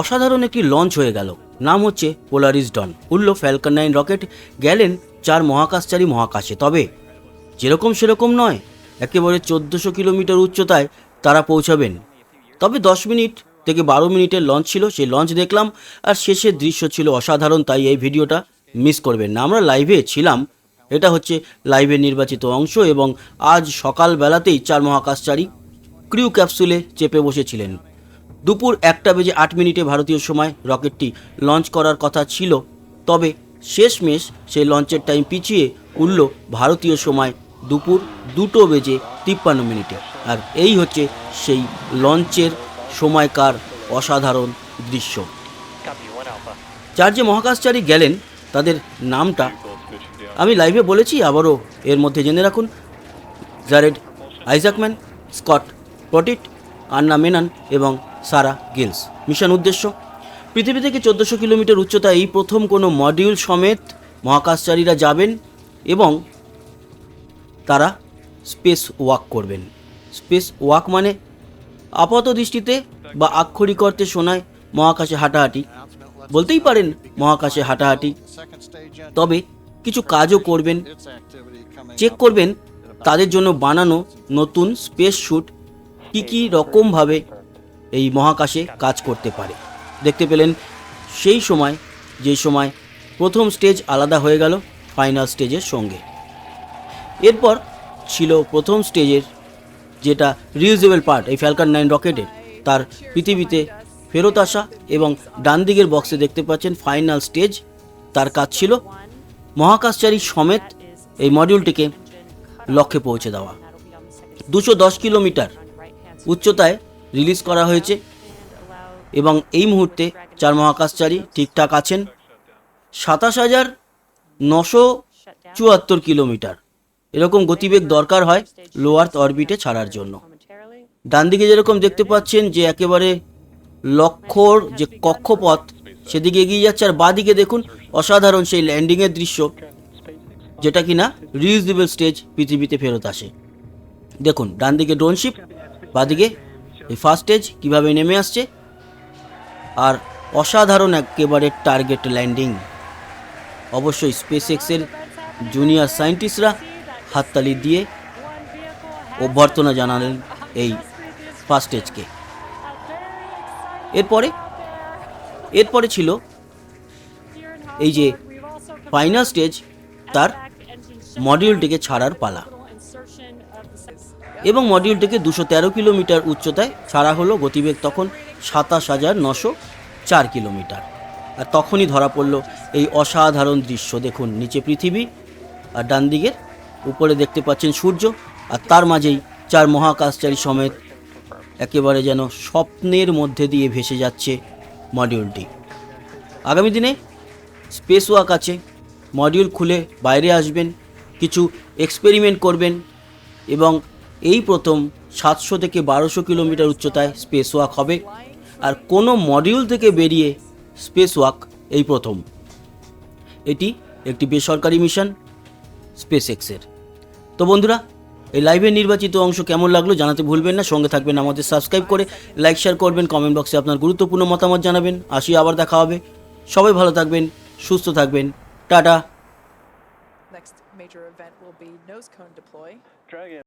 অসাধারণ একটি লঞ্চ হয়ে গেল। নাম হচ্ছে পোলারিস ডন উঠল ফ্যালকন নাইন রকেট গেলেন চার মহাকাশচারী মহাকাশে। তবে যেরকম সেরকম নয়, একেবারে চোদ্দোশো কিলোমিটার উচ্চতায় তারা পৌঁছাবেন। তবে দশ মিনিট থেকে বারো মিনিটের লঞ্চ ছিল, সেই লঞ্চ দেখলাম, আর শেষের দৃশ্য ছিল অসাধারণ, তাই এই ভিডিওটা মিস করবেন না। আমরা লাইভে ছিলাম, এটা হচ্ছে লাইভের নির্বাচিত অংশ এবং আজ সকালবেলাতেই চার মহাকাশচারী ক্রিউ ক্যাপসুলে চেপে বসেছিলেন। দুপুর একটা বেজে আট মিনিটে ভারতীয় সময় রকেটটি লঞ্চ করার কথা ছিল, তবে শেষমেশ সেই লঞ্চের টাইম পিছিয়ে উঠল ভারতীয় সময় দুপুর দুটো বেজে তিপ্পান্ন মিনিটে। আর এই হচ্ছে সেই লঞ্চের সময়কার অসাধারণ দৃশ্য। চার যে মহাকাশচারী গেলেন, তাদের নামটা আমি লাইভে বলেছি, আবারও এর মধ্যে জেনে রাখুন। জারেড আইজাকম্যান, স্কট পটিট, আন্না মেনান এবং সারা গিলস। মিশন উদ্দেশ্য? পৃথিবী থেকে চোদ্দোশো কিলোমিটার উচ্চতায় এই প্রথম কোনো মডিউল সমেত মহাকাশচারীরা যাবেন এবং তারা স্পেস ওয়াক করবেন। স্পেস ওয়াক মানে আপাত দৃষ্টিতে বা আক্ষরিক অর্থে শোনায় মহাকাশে হাঁটাহাঁটি। বলতেই পারেন মহাকাশে হাঁটাহাঁটি। তবে কিছু কাজও করবেন। চেক করবেন তাদের জন্য বানানো নতুন স্পেস শ্যুট কী কী রকমভাবে এই মহাকাশে কাজ করতে পারে। দেখতে পেলেন সেই সময়, যে সময় প্রথম স্টেজ আলাদা হয়ে গেল ফাইনাল স্টেজের সঙ্গে। এরপর ছিল প্রথম স্টেজের যেটা রিউজেবল পার্ট, এই ফ্যালকন নাইন রকেটের। তার পৃথিবীতে ফেরত আসা এবং ডান দিকের বক্সে দেখতে পাচ্ছেন ফাইনাল স্টেজ। তার কাজ ছিল মহাকাশচারী সমেত এই মডিউলটিকে লক্ষ্যে পৌঁছে দেওয়া। দুশো দশ কিলোমিটার উচ্চতায় রিলিজ করা হয়েছে। এবং এই মুহূর্তে চার মহাকাশচারী ঠিকঠাক আছেন। সাতাশ হাজার নশো চুয়াত্তর কিলোমিটার। এরকম গতিবেগ দরকার হয় লো আর্থ অরবিটে ছাড়ার জন্য। ডান দিকে যেরকম দেখতে পাচ্ছেন যে একেবারে লক্ষ্যর যে কক্ষপথ, সেদিকে এগিয়ে যাচ্ছে। আর বাদিকে দেখুন, অসাধারণ সেই ল্যান্ডিংয়ের দৃশ্য, যেটা কিনা রিউজেবল স্টেজ পৃথিবীতে ফেরত আসে। দেখুন, ডান দিকে ড্রোনশিপ বাদিকে এই ফার্স্ট স্টেজ কীভাবে নেমে আসছে? আর অসাধারণ একেবারে টার্গেট ল্যান্ডিং অবশ্যই স্পেস এক্সের জুনিয়র সায়েন্টিস্টরা হাততালি দিয়ে অভ্যর্থনা জানালেন এই ফার্স্ট স্টেজকে এরপরে এরপরে ছিল এই যে ফাইনাল স্টেজ তার মডিউলটিকে ছাড়ার পালা। এবং মডিউলটিকে দুশো তেরো কিলোমিটার উচ্চতায় ছাড়া হলো গতিবেগ তখন সাতাশ হাজার নশো চার কিলোমিটার। আর তখনই ধরা পড়ল এই অসাধারণ দৃশ্য। দেখুন, নিচে পৃথিবী, আর ডান দিকের, উপরে দেখতে পাচ্ছেন সূর্য, আর তার মাঝেই চার মহাকাশচারী সমেত একেবারে যেন স্বপ্নের মধ্যে দিয়ে ভেসে যাচ্ছে মডিউলটি আগামী দিনে স্পেস ওয়াক আছে মডিউল খুলে বাইরে আসবেন, কিছু এক্সপেরিমেন্ট করবেন এবং এই প্রথম সাতশো থেকে বারোশো কিলোমিটার উচ্চতায় স্পেস ওয়াক হবে আর কোনো মডিউল থেকে বেরিয়ে স্পেস ওয়াক এই প্রথম। এটি একটি বেসরকারি মিশন স্পেস এক্সের তো বন্ধুরা এই লাইভের নির্বাচিত অংশ কেমন লাগল জানাতে ভুলবেন না। সঙ্গে থাকবেন আমাদের সাবস্ক্রাইব করে লাইক শেয়ার করবেন কমেন্ট বক্সে আপনার গুরুত্বপূর্ণ মতামত জানাবেন। আসি আবার দেখা হবে। সবাই ভালো থাকবেন সুস্থ থাকবেন। টাটা।